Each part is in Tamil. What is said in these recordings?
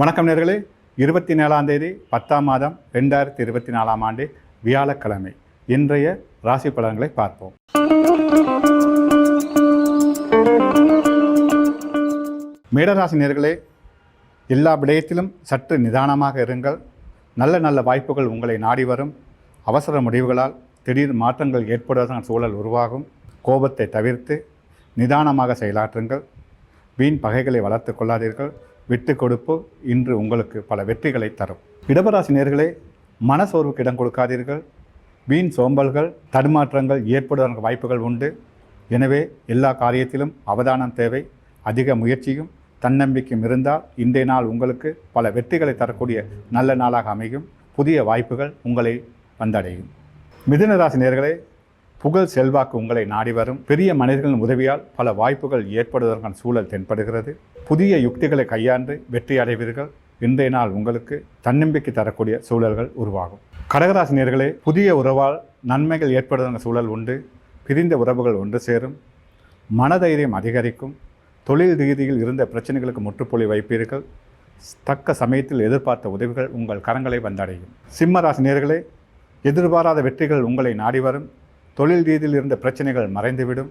வணக்கம் நேர்களே. இருபத்தி நாலாம் தேதி பத்தாம் மாதம் ரெண்டாயிரத்தி இருபத்தி நாலாம் ஆண்டு வியாழக்கிழமை. இன்றைய ராசி பலன்களை பார்ப்போம். மேடராசி நேர்களே எல்லா விடயத்திலும் சற்று நிதானமாக இருங்கள். நல்ல நல்ல வாய்ப்புகள் உங்களை நாடி வரும். அவசர முடிவுகளால் திடீர் மாற்றங்கள் ஏற்படுவதற்கான சூழல் உருவாகும். கோபத்தை தவிர்த்து நிதானமாக செயலாற்றுங்கள். வீண் பகைகளை வளர்த்து கொள்ளாதீர்கள். விட்டு கொடுப்பு இன்று உங்களுக்கு பல வெற்றிகளை தரும். இடபராசி நேர்களே மனசோர்வுக்கு இடம் கொடுக்காதீர்கள். வீண் சோம்பல்கள் தடுமாற்றங்கள் ஏற்படுவதற்கு வாய்ப்புகள் உண்டு. எனவே எல்லா காரியத்திலும் அவதானம் தேவை. அதிக முயற்சியும் தன்னம்பிக்கையும் இருந்தால் இன்றைய நாள் உங்களுக்கு பல வெற்றிகளை தரக்கூடிய நல்ல நாளாக அமையும். புதிய வாய்ப்புகள் உங்களை வந்தடையும். மிதுனராசி நேர்களே புகழ் செல்வாக்கு உங்களை நாடி வரும். பெரிய மனிதர்களின் உதவியால் பல வாய்ப்புகள் ஏற்படுவதற்கான சூழல் தென்படுகிறது. புதிய யுக்திகளை கையாண்டு வெற்றி அடைவீர்கள். இன்றைய நாள் உங்களுக்கு தன்னம்பிக்கை தரக்கூடிய சூழல்கள் உருவாகும். கடகராசினியர்களே புதிய உறவால் நன்மைகள் ஏற்படுவதற்கான சூழல் உண்டு. பிரிந்த உறவுகள் ஒன்று சேரும். மனதைரியம் அதிகரிக்கும். தொழில் ரீதியில் இருந்த பிரச்சனைகளுக்கு முற்றுப்புள்ளி வைப்பீர்கள். தக்க சமயத்தில் எதிர்பார்த்த உதவிகள் உங்கள் கரங்களை வந்தடையும். சிம்ம நேர்களே எதிர்பாராத வெற்றிகள் உங்களை நாடி வரும். தொழில் ரீதியில் இருந்த பிரச்சனைகள் மறைந்துவிடும்.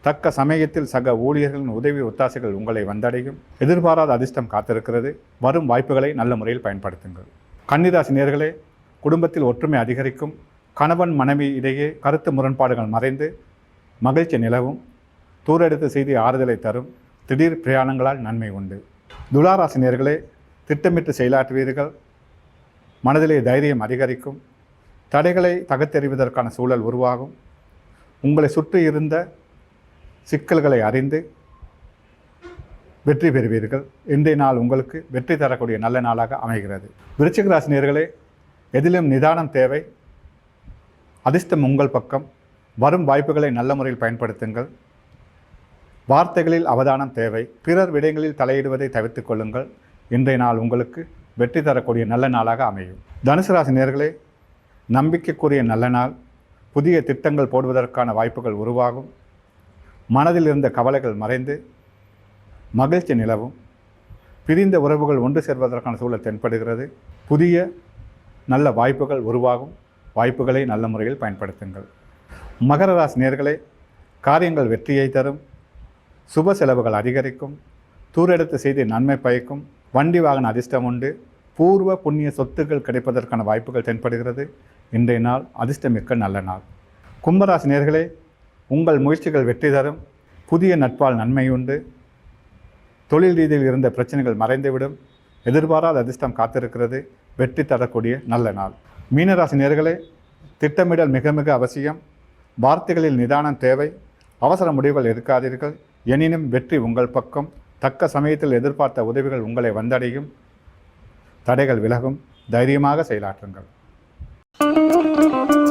தக்க சமயத்தில் சக ஊழியர்களின் உதவி ஒத்தாசைகள் உங்களை வந்தடையும். எதிர்பாராத அதிர்ஷ்டம் காத்திருக்கிறது. வரும் வாய்ப்புகளை நல்ல முறையில் பயன்படுத்துங்கள். கன்னிராசி நேர்களே குடும்பத்தில் ஒற்றுமை அதிகரிக்கும். கணவன் மனைவி இடையே கருத்து முரண்பாடுகள் மறைந்து மகிழ்ச்சி நிலவும். தூரெடுத்த செய்தி ஆறுதலை தரும். திடீர் பிரயாணங்களால் நன்மை உண்டு. துளாராசி நேர்களே திட்டமிட்டு செயலாற்றுவீர்கள். மனதிலே தைரியம் அதிகரிக்கும். தடைகளை தகத்தெறிவதற்கான சூழல் உருவாகும். உங்களை சுற்றி இருந்த சிக்கல்களை அறிந்து வெற்றி பெறுவீர்கள். இன்றைய நாள் உங்களுக்கு வெற்றி தரக்கூடிய நல்ல நாளாக அமைகிறது. விருச்சிக எதிலும் நிதானம் தேவை. அதிர்ஷ்டம் உங்கள் பக்கம். வரும் வாய்ப்புகளை நல்ல முறையில் பயன்படுத்துங்கள். வார்த்தைகளில் அவதானம் தேவை. பிறர் விடயங்களில் தலையிடுவதை தவிர்த்துக் கொள்ளுங்கள். இன்றைய நாள் உங்களுக்கு வெற்றி தரக்கூடிய நல்ல நாளாக அமையும். தனுசு ராசி நேர்களே நம்பிக்கைக்குரிய நல்ல நாள் புதிய திட்டங்கள் போடுவதற்கான வாய்ப்புகள் உருவாகும். மனதில் இருந்த கவலைகள் மறைந்து மகிழ்ச்சி நிலவும். பிரிந்த உறவுகள் ஒன்று சேர்வதற்கான சூழல் தென்படுகிறது. புதிய நல்ல வாய்ப்புகள் உருவாகும். வாய்ப்புகளை நல்ல முறையில் பயன்படுத்துங்கள். மகர ராசி நேர்களே காரியங்கள் வெற்றியை தரும். சுப செலவுகள் அதிகரிக்கும். தூரெடுத்த செய்தி நன்மை பயக்கும். வண்டி வாகன அதிர்ஷ்டம் உண்டு. பூர்வ புண்ணிய சொத்துக்கள் கிடைப்பதற்கான வாய்ப்புகள் தென்படுகிறது. இன்றைய நாள் அதிர்ஷ்டமிக்க நல்ல நாள். கும்பராசி நேர்களே உங்கள் முயற்சிகள் வெற்றி தரும் புதிய நட்பால் நன்மை உண்டு தொழில் ரீதியில் இருந்த பிரச்சனைகள் மறைந்துவிடும் எதிர்பாராத அதிர்ஷ்டம் காத்திருக்கிறது வெற்றி தரக்கூடிய நல்ல நாள். மீனராசி நேர்களே திட்டமிடல் மிக மிக அவசியம் வார்த்தைகளில் நிதானம் தேவை அவசர முடிவுகள் எடுக்காதீர்கள் எனினும் வெற்றி உங்கள் பக்கம் தக்க சமயத்தில் எதிர்பார்த்த உதவிகள் உங்களை வந்தடையும் தடைகள் விலகும் தைரியமாக செயலாற்றுங்கள். Música